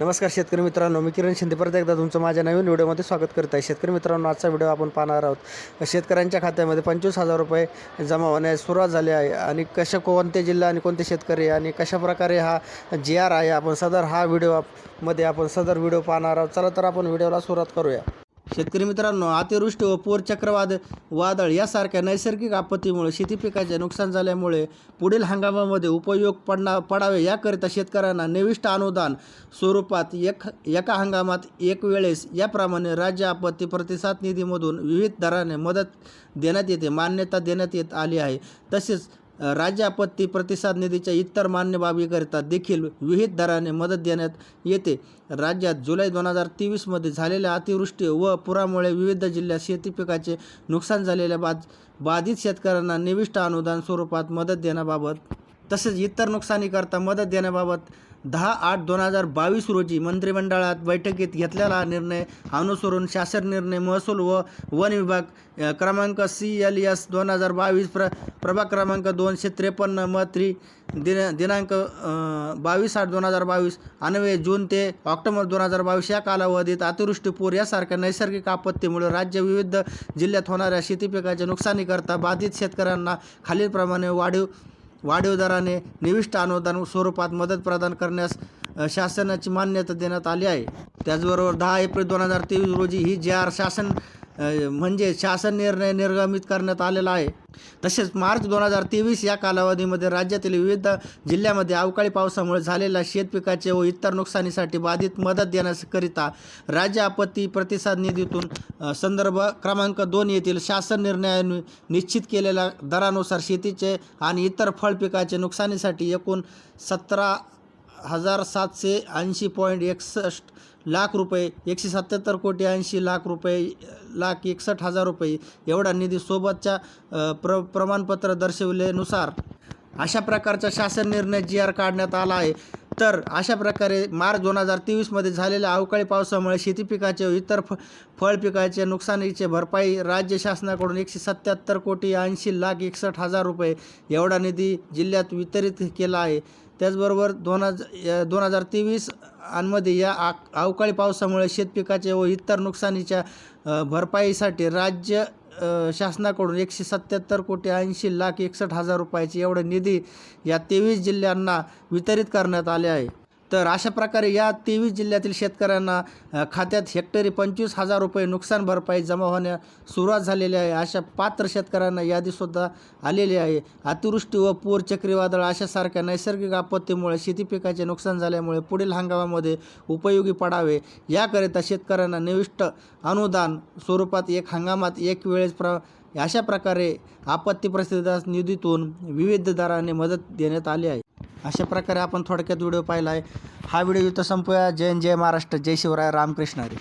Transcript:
नमस्कार शेतकरी मित्रांनो मी किरण शिंदे. परत एकदा तुमचं माझ्या नवीन व्हिडिओमध्ये स्वागत करत आहे. शेतकरी मित्रांनो आजचा व्हिडिओ आपण पाहणार आहोत. शेतकऱ्यांच्या खात्यामध्ये पंचवीस हजार रुपये जमा होण्यास सुरुवात झाली आहे. आणि कशा कोणते जिल्हा आणि कोणते शेतकरी आणि कशा प्रकारे हा जी आर आहे आपण सदर हा व्हिडिओमध्ये आपण सदर व्हिडिओ पाहणार आहोत. चला तर आपण व्हिडिओला सुरुवात करूया. शेतकरी मित्रांनो अतिवृष्टी व पूर चक्रवाद वादळ यासारख्या नैसर्गिक आपत्तीमुळे शेती पिकाचे नुकसान झाल्यामुळे पुढील हंगामामध्ये उपयोग पडना पडावे याकरिता शेतकऱ्यांना निविष्ट अनुदान स्वरूपात एक एका हंगामात एक वेळेस याप्रमाणे राज्य आपत्ती प्रतिसाद निधीमधून विविध दराने मदत देण्यात येते मान्यता देण्यात येत आली आहे. तसेच राज्य आपत्ती प्रतिसाद निधीच्या इतर मान्य बाबीकरिता देखील विहित दराने मदत देण्यात येते. राज्यात जुलै दोन हजार तेवीसमध्ये झालेल्या अतिवृष्टी व पुरामुळे विविध जिल्ह्यात शेती पिकाचे नुकसान झालेल्या बाद बाधित शेतकऱ्यांना निविष्ट अनुदान स्वरूपात मदत देण्याबाबत तसेच इतर नुकसानीकरता मदत देण्याबाबत दहा आठ दोन हजार बावीस रोजी मंत्रिमंडळात बैठकीत घेतलेला निर्णय अनुसरून शासन निर्णय महसूल व वन विभाग क्रमांक सी एल एस दोन हजार बावीस प्र प्रभाग क्रमांक दोनशे त्रेपन्न मत्री दिन दिनांक बावीस आठ दोन हजार बावीस अन्वये जून ते ऑक्टोबर दोन हजार बावीस या कालावधीत अतिवृष्टी पूर यासारख्या नैसर्गिक आपत्तीमुळे राज्य विविध जिल्ह्यात होणाऱ्या शेती पिकाच्या नुकसानीकरता बाधित शेतकऱ्यांना खालीलप्रमाणे वाढीव वाढीव दराने निविष्ट अनुदान स्वरूपात मदत प्रदान करण्यास शासनाची मान्यता देण्यात आली आहे. त्याचबरोबर दहा एप्रिल दोन हजार तेवीस रोजी ही जे आर शासन म्हणजे शासन निर्णय निर्गमित करण्यात आलेला आहे. तसेच मार्च दोन हजार तेवीस या कालावधीमध्ये राज्यातील विविध जिल्ह्यामध्ये अवकाळी पावसामुळे झालेल्या शेतपिकाचे व इतर नुकसानीसाठी बाधित मदत देण्याकरिता राज्य आपत्ती प्रतिसाद निधीतून संदर्भ क्रमांक दोन येथील शासन निर्णयाने निश्चित केलेल्या दरानुसार शेतीचे आणि इतर फळ पिकाचे नुकसानीसाठी एकूण सतरा हजार सातशे ऐंशी पॉईंट एकसष्ट लाख रुपये एकशे सत्याहत्तर कोटी ऐंशी लाख रुपये लाख एकसष्ट हजार रुपये एवढा निधी सोबतच्या प्र प्रमाणपत्र दर्शविल्यानुसार अशा प्रकारचा शासन निर्णय जी आर काढण्यात आला आहे. तर अशा प्रकारे मार्च दोन हजार तेवीसमध्ये झालेल्या अवकाळी पावसामुळे शेती पिकाचे इतर फ फळ पिकाचे नुकसानीचे भरपाई राज्य शासनाकडून एकशे सत्याहत्तर कोटी ऐंशी लाख एकसष्ट हजार रुपये एवढा निधी जिल्ह्यात वितरित केला आहे. त्याचबरोबर दोन हजार दोन हजार तेवीसमध्ये या आ अवकाळी पावसामुळे शेतपिकाचे व इतर नुकसानीच्या भरपाईसाठी राज्य शासनाकडून एकशे सत्याहत्तर कोटी ऐंशी लाख एकसष्ट हजार रुपयाचे एवढे निधी या तेवीस जिल्ह्यांना वितरित करण्यात आले आहे. तर अशा प्रकारे या तेवीस जिल्ह्यातील शेतकऱ्यांना खात्यात हेक्टरी पंचवीस हजार रुपये नुकसान भरपाई जमा होण्यास सुरुवात झालेली आहे. अशा पात्र शेतकऱ्यांना यादीसुद्धा आलेली आहे. अतिवृष्टी व पूर चक्रीवादळ अशासारख्या नैसर्गिक आपत्तीमुळे शेती पिकाचे नुकसान झाल्यामुळे पुढील हंगामामध्ये उपयोगी पडावे. याकरिता शेतकऱ्यांना निविष्ट अनुदान स्वरूपात एक हंगामात एक वेळेस प्र अशा प्रकारे आपत्ती प्रसिद्धास निधीतून विविध दराने मदत देण्यात आली आहे. अशा प्रकारे आपण थोडक्यात व्हिडिओ पाहिला आहे. हा व्हिडिओ इथं संपूया. जय जय महाराष्ट्र. जय शिवराय रामकृष्ण हरी.